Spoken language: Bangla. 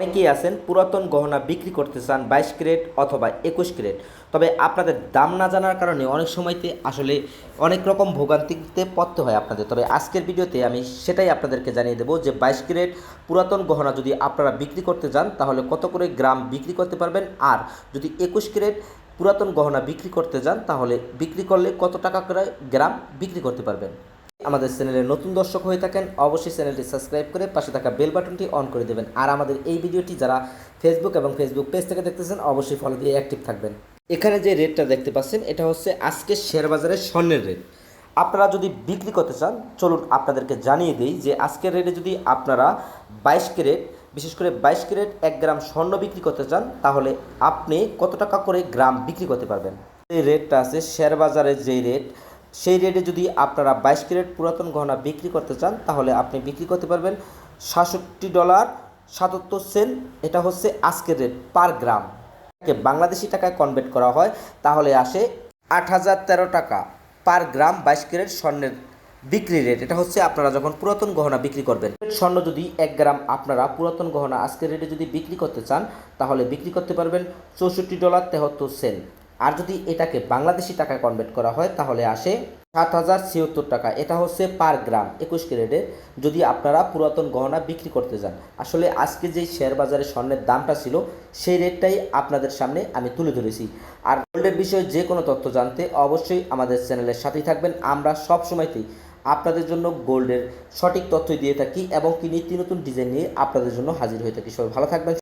অনেকেই আছেন, পুরাতন গহনা বিক্রি করতে চান বাইশ ক্যারেট অথবা একুশ ক্যারেট। তবে আপনাদের দাম না জানার কারণে অনেক সময়তে আসলে অনেক রকম ভোগান্তিতে পড়তে হয় আপনাদের। তবে আজকের ভিডিওতে আমি সেটাই আপনাদেরকে জানিয়ে দেবো যে বাইশ ক্যারেট পুরাতন গহনা যদি আপনারা বিক্রি করতে যান, তাহলে কত করে গ্রাম বিক্রি করতে পারবেন? আর যদি একুশ ক্যারেট পুরাতন গহনা বিক্রি করতে যান, তাহলে বিক্রি করলে কত টাকা করে গ্রাম বিক্রি করতে পারবেন? আমাদের চ্যানেলে নতুন দর্শক হয়ে থাকেন, অবশ্যই চ্যানেলটি সাবস্ক্রাইব করে পাশে থাকা বেল বাটনটি অন করে দেবেন। আর আমাদের এই ভিডিওটি যারা ফেসবুক এবং ফেসবুক পেজ থেকে দেখতেছেন, অবশ্যই ফলো দিয়ে অ্যাক্টিভ থাকবেন। এখানে যে রেটটা দেখতে পাচ্ছেন, এটা হচ্ছে আজকে শেয়ার বাজারের স্বর্ণের রেট আপনারা যদি বিক্রি করতে চান, চলুন আপনাদেরকে জানিয়ে দিই যে আজকের রেটে যদি আপনারা বাইশ ক্যারেট, বিশেষ করে বাইশ ক্যারেট এক গ্রাম স্বর্ণ বিক্রি করতে চান, তাহলে আপনি কত টাকা করে গ্রাম বিক্রি করতে পারবেন? এই রেটটা আছে শেয়ার বাজারের যেই রেট সেই রেটে যদি আপনারা বাইশ ক্যারেট পুরাতন গহনা বিক্রি করতে চান, তাহলে আপনি বিক্রি করতে পারবেন সাতষট্টি ডলার সাতাত্তর সেন্ট। এটা হচ্ছে আজকের রেট পার গ্রাম বাংলাদেশি টাকায় কনভার্ট করা হয়, তাহলে আসে আট হাজার তেরো টাকা পার গ্রাম বাইশ ক্যারেট স্বর্ণের বিক্রি রেট এটা হচ্ছে আপনারা যখন পুরাতন গহনা বিক্রি করবেন, স্বর্ণ যদি এক গ্রাম আপনারা পুরাতন গহনা আজকের রেটে যদি বিক্রি করতে চান, তাহলে বিক্রি করতে পারবেন চৌষট্টি ডলার তেহত্তর সেন্ট। আর যদি এটাকে বাংলাদেশি টাকায় কনভার্ট করা হয়, তাহলে আসে সাত হাজার ছিয়াত্তর টাকা। এটা হচ্ছে পার গ্রাম একুশ ক্যারেটের যদি আপনারা পুরাতন গহনা বিক্রি করতে যান, আসলে আজকে যেই শেয়ার বাজারে স্বর্ণের দামটা ছিল, সেই রেটটাই আপনাদের সামনে আমি তুলে ধরেছি। আর গোল্ডের বিষয়ে যে কোনো তথ্য জানতে অবশ্যই আমাদের চ্যানেলের সাথেই থাকবেন। আমরা সব সময়তেই আপনাদের জন্য গোল্ডের সঠিক তথ্য দিয়ে থাকি এবং কি নিত্য নতুন ডিজাইন নিয়ে আপনাদের জন্য হাজির হয়ে থাকি। সবাই ভালো থাকবেন